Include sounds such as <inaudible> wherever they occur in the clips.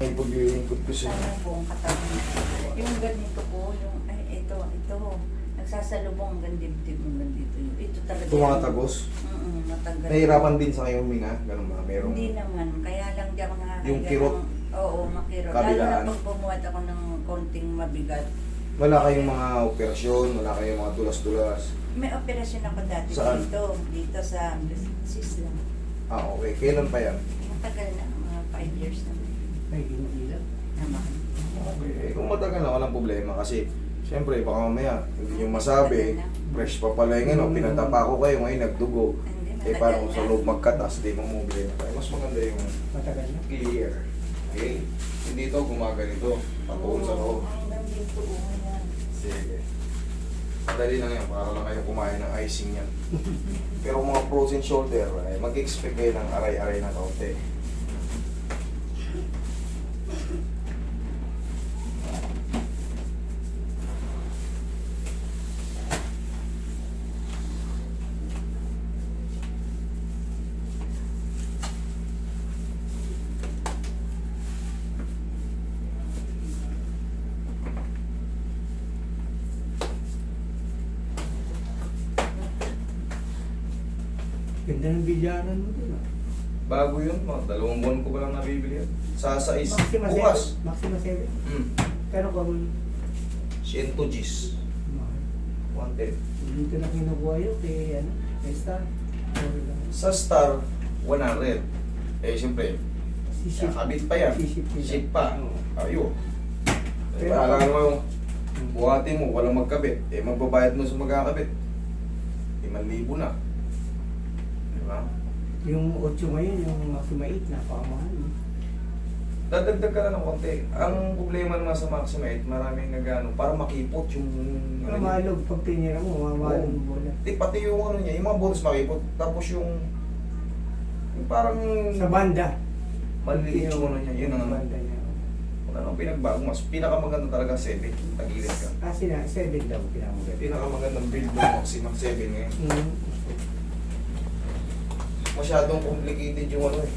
May paglilingkod ko siya. Buong katawan. Yung ganito ko, yung, ay, ito, ito. Nagsasalubong hanggang dibdib hanggang dito. Yung, ito talaga. Tumatagos. Mm matagal. Nahihirapan din sa kayo huminga. Ganun ba? Merong... Hindi naman. Kaya lang di ako nakakahiga. Yung kirot? ng- Oo, makirot. Kabilaan? Lalo na pag bumuhat ako ng konting mabigat. Wala kayong mga operasyon, wala kayong mga tulas-tulas. May operasyon ako dati Saan? dito. Dito sa sis lang. Ah, okay. Kailan pa yan? Matagal na. Mga 5 years na. May. Naman. Okay. Eh, kung matagal na, walang problema kasi Siyempre, baka mamaya, hindi nyo masabi, fresh pa pala yung ano, Mm. pinatapa ko kayo, ngayon nagdugo. Hindi, Eh, paano sa loob magkatas, di mo mobile na tayo. Mas maganda yung Matagal na. clear. Okay? Hindi ito gumaganito, patuon sa loob. Sige. Madali lang yan, para lang kayo kumain ng icing yan. <laughs> Pero mga frozen shoulder, eh, mag-expect kayo ng aray-aray na kaunti. Ganda ng bilyaran mo dun ah. Bago yun, mga dalawang buwan ko pa lang nabibili yan. Sa sa is, Maxima 7. bukas. Maxima 7. Hmm. Pero kung... 100 Gs. Wanted. Dito na kinukuha yun kay ano, kay Star. Sorry lang. Sa Star, 100. Eh, siyempre, Sisip. kakabit pa yan. Sisip nila. Pa. Oo. Ayo. Eh, Pero- paalala mo, buhatin mo, walang magkabit. Eh, magbabayad mo sa magkakabit. 5,000 na. Di ba? Yung 8 ngayon, yung Maxima 8, napakamahal. eh. Dadagdag ka na ng konti. Ang problema naman sa Maxima 8, maraming nagano, para makipot yung... Ano, malog, pag tinira mo, mamahal Oo. yung bola. Di, pati yung ano niya, yung mga bonus makipot. Tapos yung... Yung parang... Sa banda. Maliliit yung ano niya. Yun ang... banda niya. Wala nang pinagbago. Mas pinakamaganda talaga 7. Tagilid ka. Ah, sila, 7 daw, pinamaganda. Pinakamagandang build ng Maxima 7 ngayon. Mm. Masyadong complicated yung ano eh.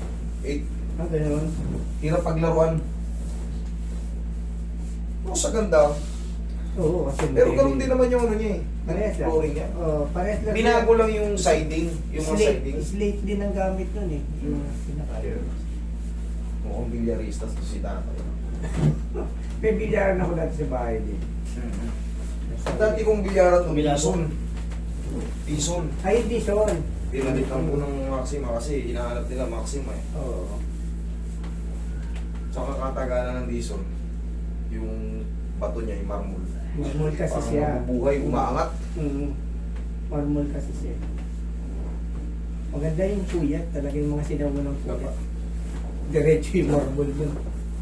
8. Ah, ganun. Hirap paglaruan. Pero sa ganda. Oo, kasi Pero ganun din naman yung ano niya eh. Parehas lang. Flooring niya. Oo, parehas lang. Binago lang yung siding. Yung mga slate, siding. slate din ang gamit nun eh. Yung pinaka. Mukhang bilyaristas to si tatay. <laughs> May bilyaran ako dati sa bahay din. Ang dati kong bilyaran to, Bilyaran. Tison. Tison. Ay, hindi, son. Pinalitan ko ng Maxima kasi hinahanap nila Maxima eh. Oo. Tsaka katagalan ng Dison, yung bato niya, yung marmol. Marmol kasi Parang siya. mabubuhay, umaangat. Mm. Marmol kasi siya. Maganda yung puyat. Talaga yung mga sinawa ng puyat. Diretso yung marmol dun.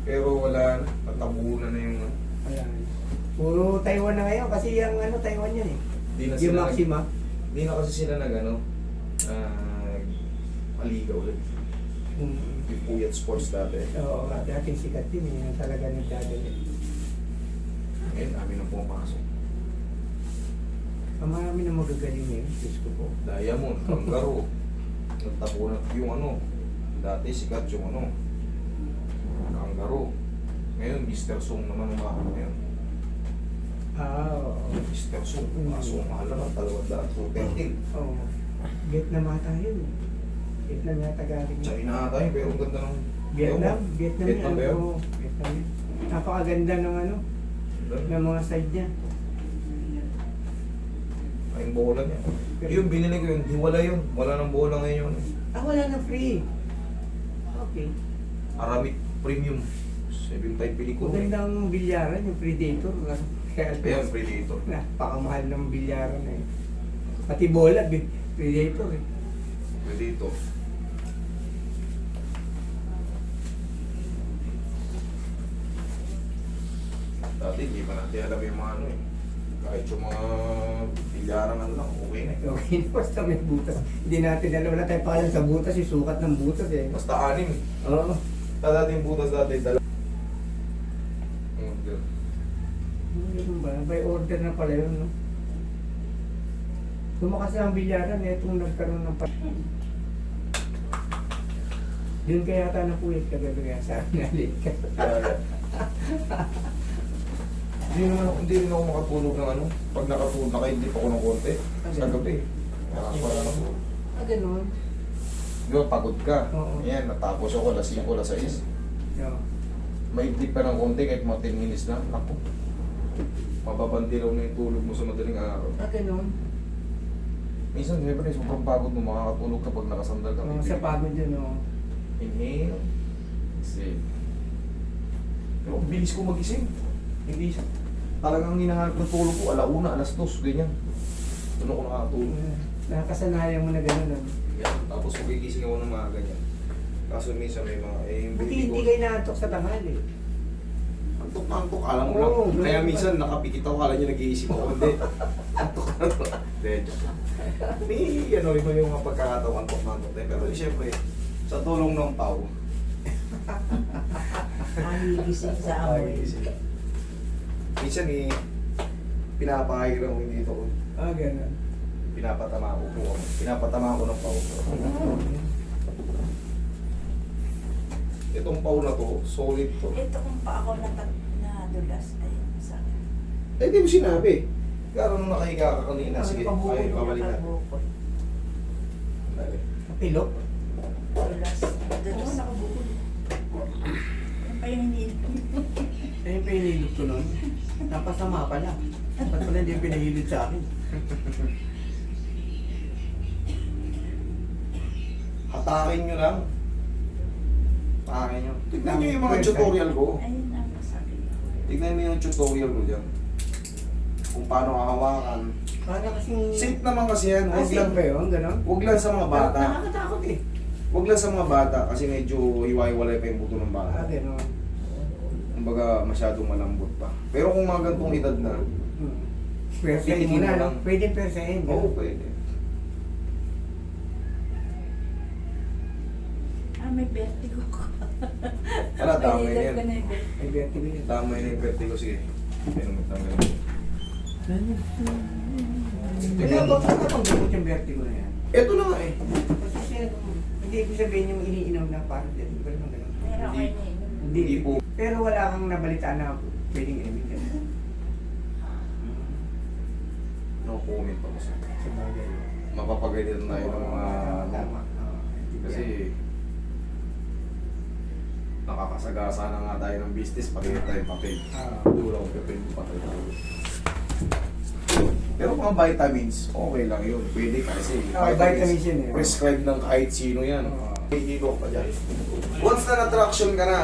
Pero wala na, natabunan na yung... Wala. Puro Taiwan na ngayon kasi yung ano, Taiwan yan eh. Di na Yung sila Maxima. Nag, di na kasi sila nag ano, uh, maliga ulit. Mm. Yung Puyat Sports dati. Oo, dating sikat din eh. Yung talaga nagdadali. Ngayon, kami na pumapasok. Ang marami na magagaling ngayon. Diyos ko po. Diamond, Kangaroo. <laughs> Nagtabunan yung ano. Dati sikat yung ano. Kangaroo. Ngayon, Mr. Song naman ang mga ngayon. Ah, oo. Mr. Song. Mm. Kaso mahal naman, dalawang daan. 213. Oo. Vietnam ata yun. eh. Vietnam yata galing. yun. China ata yun, pero ang ganda ng... Vietnam? Vietnam, Vietnam yan. yun? Oo, Vietnam yun. Napakaganda ng ano, ng mga side niya. Ay, yung bola niya. Yung binili ko yun, hiwala yun. Wala nang bola ngayon. Ah, wala na free. Okay. Aramid Premium. 75 pelikula. Magandang bilyaran yung Predator. Kaya Predator. napakamahal ng bilyaran na yun. Pati bola, Predator eh. Predator. Dati hindi pa natin alam yung mga ano eh. Kahit yung mga bilyaran ano lang, okay na. eh. Okay, <laughs> basta may butas. Hindi natin alam, wala tayong pakalan sa butas, yung sukat ng butas eh. Basta anim. Oo. Dati yung butas dati, dala. Ano ba? By order na pala yun, no? Tumakas na ang bilyaran, itong nagkaroon ng pa- Yun kaya ata napuyat ka kaya sa ka. Kaya, <laughs> hindi naman ako, hindi rin ako makatulog ng ano. Pag nakatulog, nakaidlip ako ng konti. Sa gabi. Nakakapala ako. Ah, gano'n? Di ba, pagod ka. Oo. Yan, natapos ako, alas 5, alas 6. Yeah. May idlip pa ng konti kahit mga 10 minutes lang. Naku. Mababandilaw na yung tulog mo sa madaling araw. Ah, gano'n? Minsan, siyempre, sobrang pagod mo, makakatulog kapag nakasandal ka. Oh, sa pagod yun, oh. Inhale. Exhale. Pero ang bilis ko magising. Hindi siya. Talagang hinahanap ng tulog ko, alauna, alas dos, ganyan. Doon ako nakakatulog. Uh, nakasanayan mo na gano'n, ah. Yan. Tapos magigising ako ng mga ganyan. Kaso minsan may mga, eh, yung Buti hindi kayo naantok sa tanghali. antok na antok, alam mo Oo, lang. Kaya minsan nakapikit ako, kala niya nag-iisip ako. Hindi. Antok na lang. May, ano, iba yung mga pagkakataon, antok na antok. Pero siyempre, sa tulong ng pau, Ang gising sa amoy. Minsan eh, pinapakailan ko dito ko. Ah, gano'n. Pinapatama ko po. Pinapatama ko ng pau. Itong pau na to, solid to. Ito kung pa ako natat nadulas, ay masakit. Eh, di mo sinabi. Kaya nung nakahiga ka kanina, sige, ay, yung pabalik na. Nakabukod. Dali. Pilok? Dulas. Dulas. nakabukod. Yan pa yung hinilip. Eh, yung pinahilot ko nun. Napasama pala. Ba't pala hindi yung pinahilot sa akin? Hatakin nyo lang. Hatakin nyo. Tignan nyo yung mga tutorial ko. Ayun ang masakit. Tignan nyo yung tutorial ko dyan. Kung paano hahawakan. Para kasing... Safe naman kasi yan. Ah, Huwag safe lang, ba yun? Gano'n? huwag lang sa mga bata. Nakakatakot eh. Huwag lang sa mga bata kasi medyo hiwa-hiwalay pa yung buto ng Ah, bata. gano'n. Kumbaga masyadong malambot pa. Pero kung mga gantong edad na, Hmm. Persahin mo na, no? lang. Pwede persahin. oo pwede. Ah, may vertigo ko. Wala, tama May yan. ko na yung vertigo. May vertigo yun. Tama yun yung vertigo. Sige. Ayun, magtanggal. Wala ba ka bang gamot yung vertigo na yan? Ito na nga eh. Kasi siya, hindi ibig sabihin yung iniinom na parang. Meron Hindi. kayo na yun. Hindi. Hindi po. Pero wala kang nabalitaan na pwedeng inumin ka. No comment ako sa Sa bagay. Mapapagalitan tayo ng mga... Tama. Oo. Kasi nakakasagasa na nga tayo ng business, pati tayong papel. Ah. Wala akong papel, patay tayo. Pero mga vitamins, okay lang yun. Pwede kasi Ah, vitamins yun eh. prescribed ng kahit sino yan. Oo. May hilo ka dyan. Once na na-traction ka na,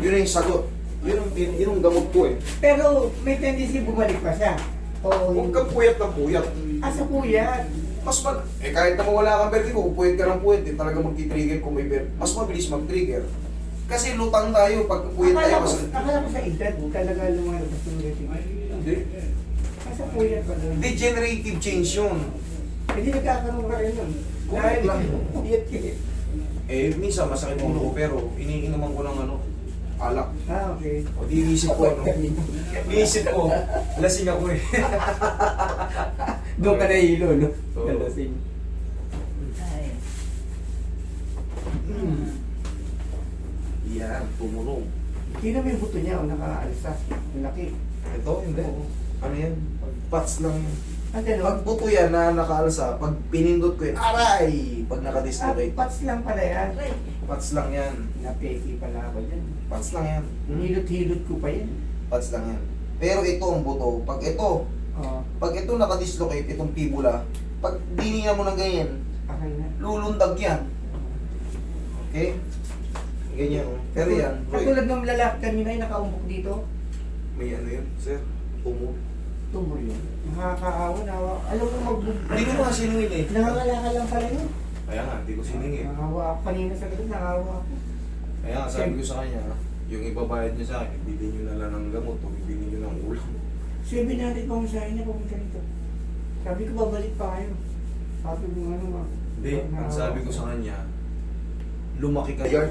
yun na yung sagot. Yun ang, yun, yun ang gamot ko eh. Pero may tendency bumalik pa siya. Oo. Huwag kang puyat ng puyat. Asa kuya? Mas ma- eh kahit na mawala kang vertigo, kung puyat ka ng puyat, eh, talaga mag-trigger kung may ver- Mas mabilis mag-trigger. Kasi lutang tayo, pag puyat tayo, Akala ko, mas... akala ko sa edad talaga lumalabas yung vertigo. Hindi. Asa kuya pa doon? Degenerative change yun. Hindi nagkakaroon ka rin nun. Correct lang. Diyet ka eh. Eh, minsan masakit ulo ko, pero iniinuman ko ng ano, alak. Ah, okay. O di iisip ko, ano, iisip ko, lasing ako eh. <laughs> Doon ka nahihilo, no? Oo. Kalasing. Ay. Hmm. Yan, tumunog. Sino may buto niya o nakaalsa? Ang laki. Ito, hindi. Ano yan? Pats lang yan. Ah, Pag gano'n? buto yan na nakaalsa, pag pinindot ko yan, aray! Pag Ah, nakadislocate, pats lang pala yan. Pats lang yan. Napeki pala ako dyan. Pats lang yan. Hinilot-hilot ko pa yan. Pats lang yan. Pero ito ang buto. Pag ito, Oo. pag ito nakadislocate, itong fibula, pag diniya mo ng ganyan, Okay na. lulundag yan. Okay? Ganyan. oh. Pero yan, Roy, Katulad ng lalaki kanina yung nakaumbok dito. may ano yun, sir? Tumo. Tumor yun. Nakakaawa na. Alam mo mag... Hindi ko nga siningin eh. Nangangalakal lang pala yun. Kaya nga, hindi ko siningin. Nangawa ako kanina sa gabi. Nangawa ako. Kaya nga, sabi ko sa kanya, yung ibabayad niya sa akin, bibili niyo na lang ng gamot o bibili niyo ng ulam. 700 pa mo sa akin na pumunta rito. Sabi ko babalik pa kayo. Sabi ko ano ma. Hindi, ang sabi ko sa kanya, lumaki ka yard.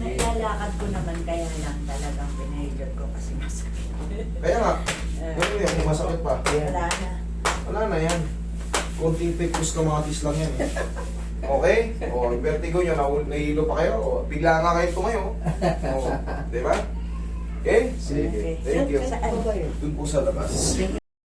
Nailalakad ko naman kaya lang talagang pinahilot ko kasi masakit. Kaya nga, ganun yan, kung masakit pa. Wala na. Wala na yan. Konting pectus kamatis lang yan eh. Okay? O, yung vertigo nyo, nahu- nahihilo pa kayo. O, bigla nga kayo tumayo. O, di ba? Okay? Sige. Thank you. Doon po sa labas.